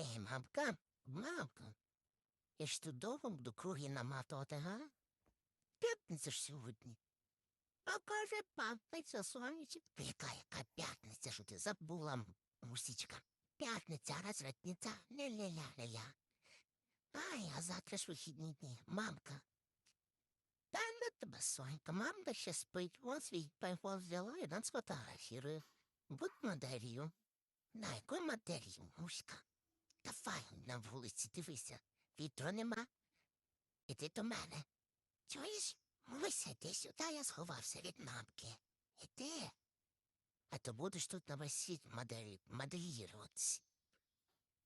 Ей, мамка, мамка, я ж тут довго буду круги наматувати, га? П'ятниця ж сьогодні. А каже, п'ятниця, сонечок. Яка, яка п'ятниця, що ти забула, мусічка? П'ятниця, розвратниця, ля-ля-ля-ля-ля. Ай, а завтра ж вихідні дні, мамка. Та не тебе, Сонька, мамка ще спить, вон свій пайфон взяла і нас фотографірує. Будь моделью. На якою моделью, муська? Давай на вулиці, дивися. Вітру нема. Іди до мене. Чуєш? Муся, іди сюди, я сховався від мамки. Іди. А то будеш тут на світ моделі.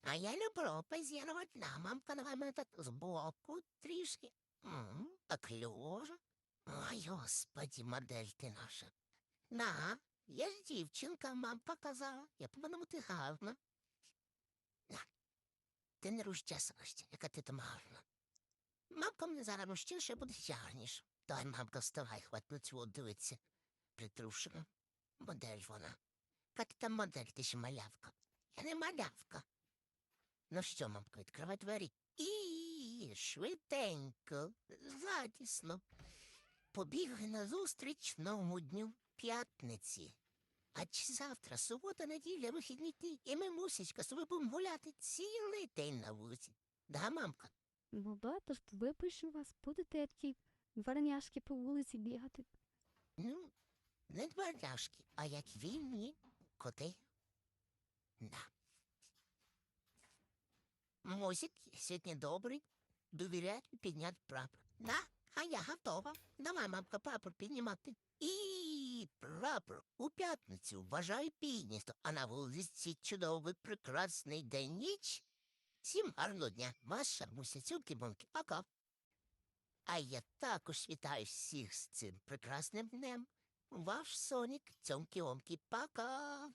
А я люблю позірувати на мамка, давай мене так збоку трішки. М, Так льожа. Ой, господі, модель ти наша. На, я ж дівчинка, мам показала. Я повинна бути гарна. Ти не розчесалася, яка ти там гарна. Мамка мене зараз ще буде гарніше. Дай, мамка, вставай, хвать на цього дивиться. Притрушена. Модель вона. Яка ти там модель, ти ще малявка. Я не малявка. Ну що, мамка, відкривай двері. І швиденько, зладісно. Побігли назустріч новому дню п'ятниці. А чи завтра субота, неділя, вихідні дні, і ми, мусічка, з тобою будемо гуляти цілий день на вулиці. Да, мамка? Ну да, тож випишу вас, будете як ті дворняшки по вулиці бігати. Ну, не дворняшки, а як вільні коти. Да. Мусик сьогодні добрий, довіряти підняти прапор. Да, а я готова. Давай, мамка, прапор піднімати. І прапор у п'ятницю вважаю піднято, а на вулиці чудовий прекрасний день ніч. Всім гарного дня, ваша муся цюки, бонки, пока. А я також вітаю всіх з цим прекрасним днем. Ваш Сонік, цьомкі-омкі, пока.